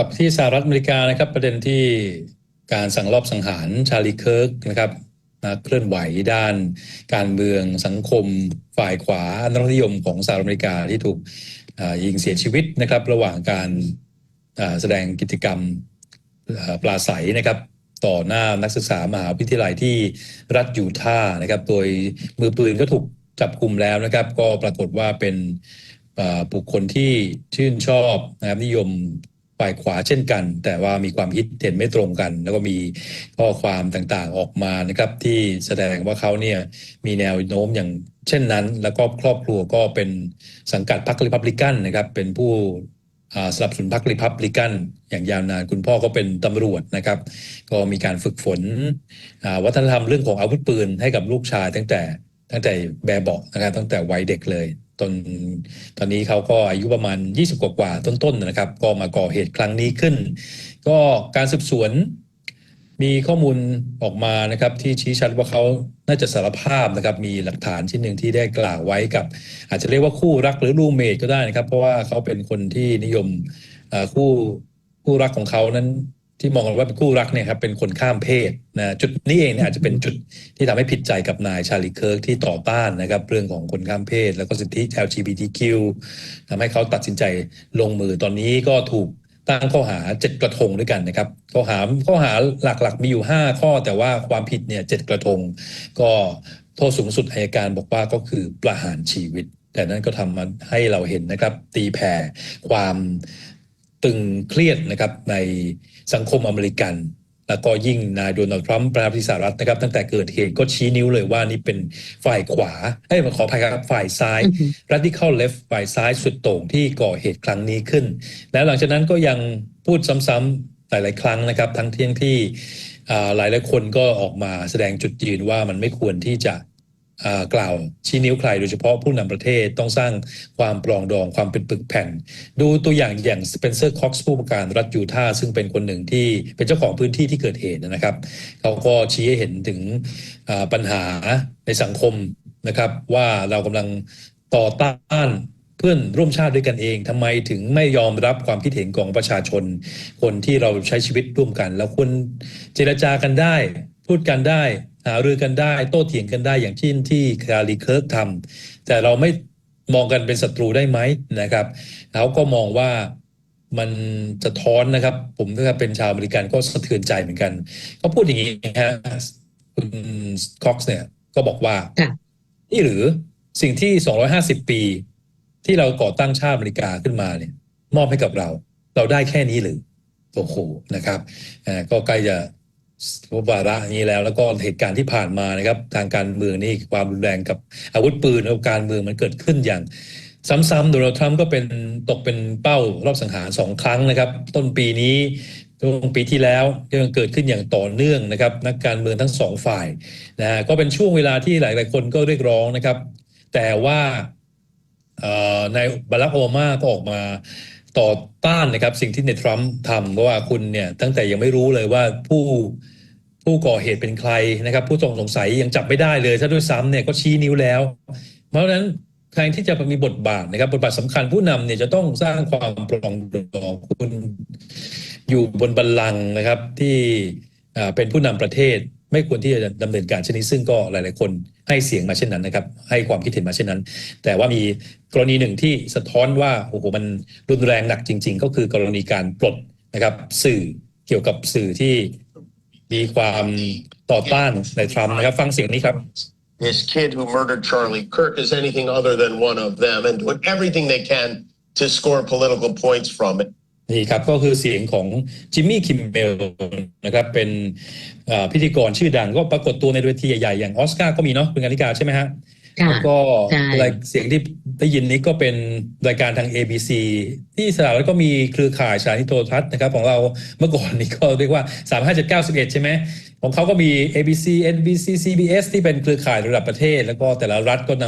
กลับที่สหรัฐอเมริกานะครับ ประเด็นที่การสั่งรอบสังหารชาลีเคิร์กนะครับนักเคลื่อนไหวด้านการเมืองสังคมฝ่ายขวาอนุรักนิยมของสหรัฐอเมริกาที่ถูกยิงเสียชีวิตนะครับ ระหว่างการแสดงกิจกรรมปราศัยนะครับ ต่อหน้านักศึกษามหาวิทยาลัยที่รัฐยูทาห์นะครับ โดยมือปืนก็ถูกจับกลุ่มแล้วนะครับ ก็ปรากฏว่าเป็นบุคคลที่ชื่นชอบนะครับนิยม ฝ่ายขวาเช่นกัน แต่ว่ามีความคิดเห็นไม่ตรงกัน แล้วก็มีข้อความต่างๆออกมานะครับที่แสดงว่าเขาเนี่ยมีแนวโน้มอย่างเช่นนั้น แล้วก็ครอบครัวก็เป็นสังกัดพรรคริพับลิกันนะครับเป็นผู้สนับสนุนพรรคริพับลิกันอย่างยาวนานคุณพ่อก็เป็นตำรวจนะครับ ก็มีการฝึกฝนวัฒนธรรมเรื่องของอาวุธปืนให้กับลูกชายตั้งแต่ตั้งแต่แบบเบาะนะครับตั้งแต่วัยเด็กเลย ตอนตอนนี้เขาก็อายุประมาณ 20 กว่ากว่าต้นๆนะครับ ก็มาก่อเหตุครั้งนี้ขึ้น ก็การสืบสวนมีข้อมูลออกมานะครับที่ชี้ชัดว่าเขาน่าจะสารภาพนะครับ มีหลักฐานชิ้นหนึ่งที่ได้กล่าวไว้กับ อาจจะเรียกว่าคู่รักหรือรูเมทก็ได้นะครับ เพราะว่าเขาเป็นคนที่นิยมคู่คู่รักของเขานั้น ที่มองกันว่าเป็นคู่รักเนี่ยครับเป็นคนข้ามเพศนะจุดนี้เองเนี่ยอาจจะเป็นจุดที่ทำให้ผิดใจกับนายชาลีเคิร์กที่ต่อต้านนะครับ เรื่องของคนข้ามเพศ แล้วก็สิทธิ LGBTQ ทำให้เขาตัดสินใจลงมือตอนนี้ก็ถูกตั้งข้อหาเจ็ดกระทงด้วยกันนะครับข้อหาข้อหาหลักๆ มีอยู่ 5 ข้อแต่ว่าความผิดเนี่ยเจ็ดกระทง ก็โทษสูงสุดอัยการบอกว่าก็คือประหารชีวิต แต่นั่นก็ทำมาให้เราเห็นนะครับ ตีแผ่ความ ตึงเครียดนะครับในสังคมอเมริกัน แล้วก็ยิ่งนายโดนัลด์ทรัมป์ประธานาธิบดีสหรัฐนะครับ ตั้งแต่เกิดเหตุก็ชี้นิ้วเลยว่านี่เป็นฝ่ายขวาเอ้ยขออภัยครับฝ่ายซ้ายอือฮึ radical left ฝ่ายซ้ายสุดโต่งที่ก่อเหตุครั้งนี้ขึ้น แล้วหลังจากนั้นก็ยังพูดซ้ำๆหลาย ๆ ครั้งนะครับ ทั้งที่ที่อ่าหลายหลายๆคนก็ออกมาแสดงจุดยืนว่ามันไม่ควรที่จะอ่า กล่าวชี้นิ้วใครโดยเฉพาะผู้นำประเทศต้องสร้างความปรองดองความเป็นปึกแผ่น ดูตัวอย่างอย่างสเปนเซอร์คอกส์ผู้ประการรัฐยูทาห์ซึ่งเป็นคนหนึ่งที่เป็นเจ้าของพื้นที่ที่เกิดเหตุนะครับ เขาก็ชี้ให้เห็นถึงปัญหาในสังคมนะครับ ว่าเรากำลังต่อต้านเพื่อนร่วมชาติด้วยกันเองทำไมถึงไม่ยอมรับความคิดเห็นของประชาชน คนที่เราใช้ชีวิตร่วมกัน แล้วควรเจรจากันได้ พูดกันได้หารือกันได้ โต้เถียงกันได้อย่างที่ที่คารีเคิร์กทำแต่เราไม่มองกันเป็นศัตรูได้ไหมนะครับเขาก็มองว่ามันสะท้อนนะครับ ผมถ้าเป็นชาวอเมริกันก็สะเทือนใจเหมือนกันเขาพูดอย่างนี้นะฮะคุณคอกซ์เนี่ยก็บอกว่าค่ะนี่หรือสิ่งที่ 250 ปี ที่เราก่อตั้งชาติอเมริกาขึ้นมาเนี่ย มอบให้กับเรา เราได้แค่นี้หรือโอ้โหนะครับอ่าก็ใกล้จะ วาระนี้แล้ว แล้วก็เหตุการณ์ที่ผ่านมานะครับ ทางการเมืองนี่ความรุนแรงกับอาวุธปืนแล้วการเมืองมันเกิดขึ้นอย่าง ซ้ำๆโดนัลด์ทรัมป์ก็เป็นตกเป็นเป้ารอบสังหารสองครั้งนะครับ ต้นปีนี้ช่วงปีที่แล้วยังเกิดขึ้นอย่างต่อเนื่องนะครับ นักการเมืองทั้งสองฝ่ายนะฮะก็เป็นช่วงเวลาที่หลาย ๆ คนก็เรียกร้องนะครับ แต่ว่าเอ่อนายบารักโอบามาก็ออกมา ต่อต้านนะครับสิ่งที่นทรัมป์ทำเพราะว่าคุณเนี่ยตั้งแต่ยังไม่รู้เลยว่าผู้ผู้ก่อเหตุเป็นใครนะครับ ผู้ต้องสงสัยยังจับไม่ได้เลยถ้าด้วยซ้ำเนี่ยก็ชี้นิ้วแล้ว เพราะฉะนั้นใครที่จะมีบทบาทนะครับ บทบาทสำคัญผู้นำเนี่ยจะต้องสร้างความปรองดองคุณอยู่บนบัลลังก์นะครับที่เป็นผู้นำประเทศไม่ควรที่จะดำเนินการเช่นนี้ซึ่งก็หลาย ๆ คนให้เสียงมาเช่นนั้นนะครับ ให้ความคิดเห็นมาเช่นนั้น แต่ว่ามี กรณีหนึ่งที่สะท้อนว่าโอ้โหมันรุนแรงหนักจริง ๆ ก็คือกรณีการปลดนะครับ สื่อเกี่ยวกับสื่อที่มีความต่อต้านในทรัมป์นะครับ ฟังเสียงนี้ครับ this kid who murdered Charlie Kirk is anything other than one of them and doing everything they can to score political points from it. นี่ครับก็คือเสียงของจิมมี่คิมเบลนะครับเป็นเอ่อพิธีกรชื่อดังก็ปรากฏตัวในเวทีใหญ่ๆอย่างออสการ์ก็มีเนาะเป็นงานิกาใช่ไหมฮะค่ะ แล้วก็ใช่รายเสียงที่ได้ยินนี้ก็เป็นรายการทาง ABC ที่สหรัฐก็มีเครือข่ายสถานีโทรทัศน์นะครับของเราเมื่อก่อนนี้ก็เรียกว่า 3 5 7 9 11ใช่ไหมของเขาก็มี ABC NBC CBS ที่เป็นเครือข่ายระดับประเทศ แล้วก็แต่ละรัฐก็น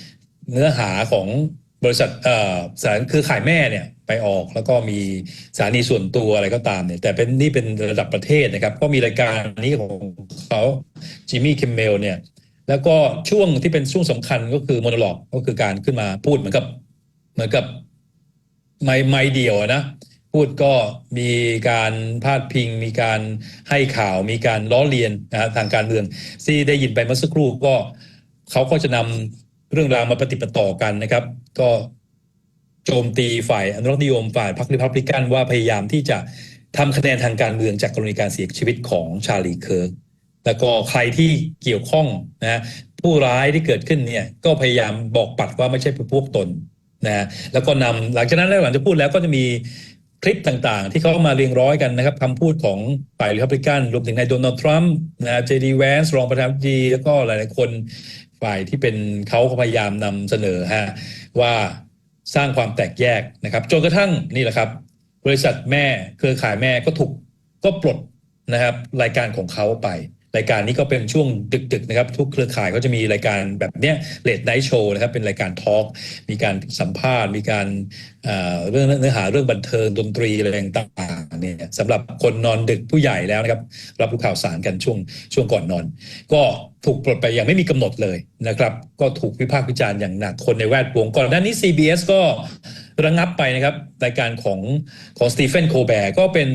ำเนื้อหาของบริษัทเอ่อสถานเครือข่ายแม่เนี่ยไปออกแล้วก็มีสถานีส่วนตัวอะไรก็ตามเนี่ยแต่เป็นนี่เป็นระดับประเทศนะครับ ก็มีรายการนี้ของเขาจิมมี่คิมเมลเนี่ย แล้วก็ช่วงที่เป็นช่วงสำคัญก็คือโมโนโลกก็คือการขึ้นมาพูดเหมือนกับ เหมือนกับไม่ไม่เดียวนะพูดก็มีการพาดพิง มีการให้ข่าว มีการล้อเลียนนะทางการเมืองที่ได้ยินไปเมื่อสักครู่ก็เขาก็จะนำเรื่องราวมาปฏิปต่อกันนะครับ ก็โจมตีฝ่ายอนุรักษนิยมฝ่ายพรรคริพับลิกันว่าพยายามที่จะทำคะแนนทางการเมืองจากกรณีการเสียชีวิตของชาลีเคิร์ก แล้วก็ใครที่เกี่ยวข้องนะผู้ร้ายที่เกิดขึ้นเนี่ยก็พยายามบอกปัดว่าไม่ใช่พวกตนนะแล้วก็นำหลังจากนั้นแล้วหลังจากพูดแล้วก็จะมีคลิปต่างๆ ที่เขามาเรียงร้อยกันนะครับคำพูดของฝ่ายริพับลิกันรวมถึงนายโดนัลด์ทรัมป์นะเจดีแวนส์รองประธานาธิบดีแล้วก็หลายๆคนฝ่ายที่เป็นเขาก็พยายามนำเสนอฮะว่าสร้างความแตกแยกนะครับจนกระทั่งนี่แหละครับ บริษัทแม่เครือข่ายแม่ก็ถูกก็ปลดนะครับรายการของเขาไป รายการนี้ก็เป็นช่วงดึกๆนะครับ ทุกเครือข่ายก็จะมีรายการแบบเนี้ยเลดไนท์โชว์นะครับ เป็นรายการทอล์กมีการสัมภาษณ์ มีการเเรื่องเนื้อหาเรื่องบันเทิงดนตรีอะไรต่างๆเนี่ยสำหรับคนนอนดึกผู้ใหญ่แล้วนะครับ รับรู้ข่าวสารกันช่วงช่วงก่อนนอน ก็ถูกปลดไปอย่างไม่มีกำหนดเลยนะครับ ก็ถูกวิพากษ์วิจารณ์อย่างหนักคนในแวดวงก่อนหน้านี้ CBS ก็ระงับไปนะครับ รายการของของสตีเฟนโคแบร์ก็เป็น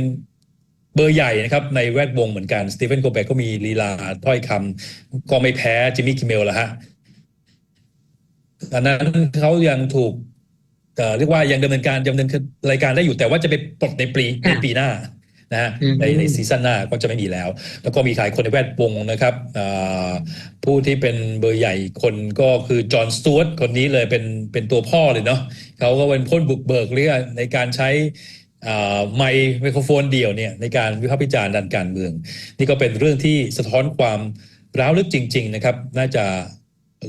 เบอร์ใหญ่นะครับในแวดวงเหมือนกันสตีเฟนโคแบร์ก็มีลีลาถ้อยคำก็ไม่แพ้จิมมี่คิมเมลละฮะอันนั้นเขายังถูกเอ่อเรียกว่ายังดำเนินการดำเนินรายการได้อยู่แต่ว่าจะไปปลดในปีในปีหน้านะฮะอืมในในซีซั่นหน้าก็จะไม่มีแล้ว แล้วก็มีหลายคนในแวดวงนะครับอ่าผู้ที่เป็นเบอร์ใหญ่คนก็คือจอห์นสตูดคนนี้เลยเป็นเป็นตัวพ่อเลยเนาะเขาก็เป็นพ้นบุกเบิกเรื่องในการใช้อ่า ไมค์ไมโครโฟนเดียวเนี่ยในการวิพากษ์วิจารณ์ด้านการเมือง นี่ก็เป็นเรื่องที่สะท้อนความร้าวลึกจริง ๆ นะครับ น่าจะ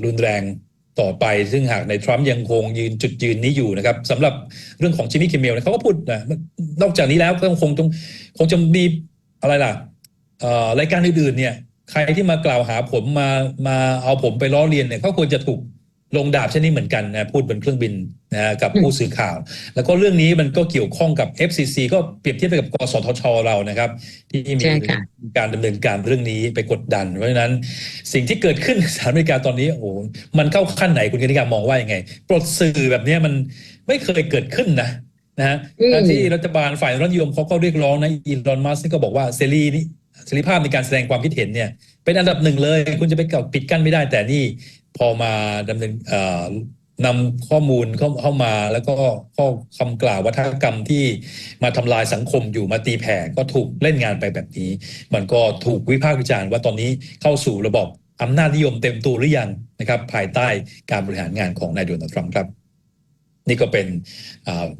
รุนแรงต่อไป ซึ่งหากในทรัมป์ยังคงยืนจุดยืนนี้อยู่นะครับสำหรับเรื่องของจิมมี่คิมเมลเขาก็พูดนะนอกจากนี้แล้วก็คงต้องคงจะมีอะไรล่ะรายการอื่นๆเนี่ยใครที่มากล่าวหาผมมามาเอาผมไปล้อเลียนเนี่ยเขาควรจะถูก ลงดาบเช่นนี้เหมือนกันนะพูดบนเครื่องบินนะฮะกับผู้สื่อข่าว แล้วก็เรื่องนี้มันก็เกี่ยวข้องกับ FCC ก็เปรียบเทียบไปกับกสทชเรานะครับ ที่มีใช่ค่ะการดำเนินการเรื่องนี้ไปกดดัน เพราะฉะนั้นสิ่งที่เกิดขึ้นในสหรัฐอเมริกาตอนนี้โอ้โหมันเข้าขั้นไหนคุณกนิการมองว่ายังไง ปลดสื่อแบบเนี้ยมันไม่เคยเกิดขึ้นนะนะฮะอืมทั้งที่รัฐบาลฝ่ายรัฐนิยมเขาก็เรียกร้องนะอีลอนมัสก์ก็บอกว่าเสรีนี่เสรีภาพในการแสดงความคิดเห็นเนี่ยเป็นอันดับหนึ่งเลย คุณจะไปปิดกั้นไม่ได้แต่นี่ พอมาดำเนินนำข้อมูลเข้าเข้ามาแล้วก็ข้อคำกล่าววัฒกรรมที่มาทำลายสังคมอยู่มาตีแผ่ก็ถูกเล่นงานไปแบบนี้ มันก็ถูกวิพากษ์วิจารณ์ว่าตอนนี้เข้าสู่ระบบอำนาจนิยมเต็มตัวหรือยังนะครับ ภายใต้การบริหารงานของนายโดนัลด์ทรัมป์ครับ นี่ก็เป็น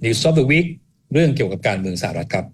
News of the Week เรื่องเกี่ยวกับการเมืองสหรัฐครับ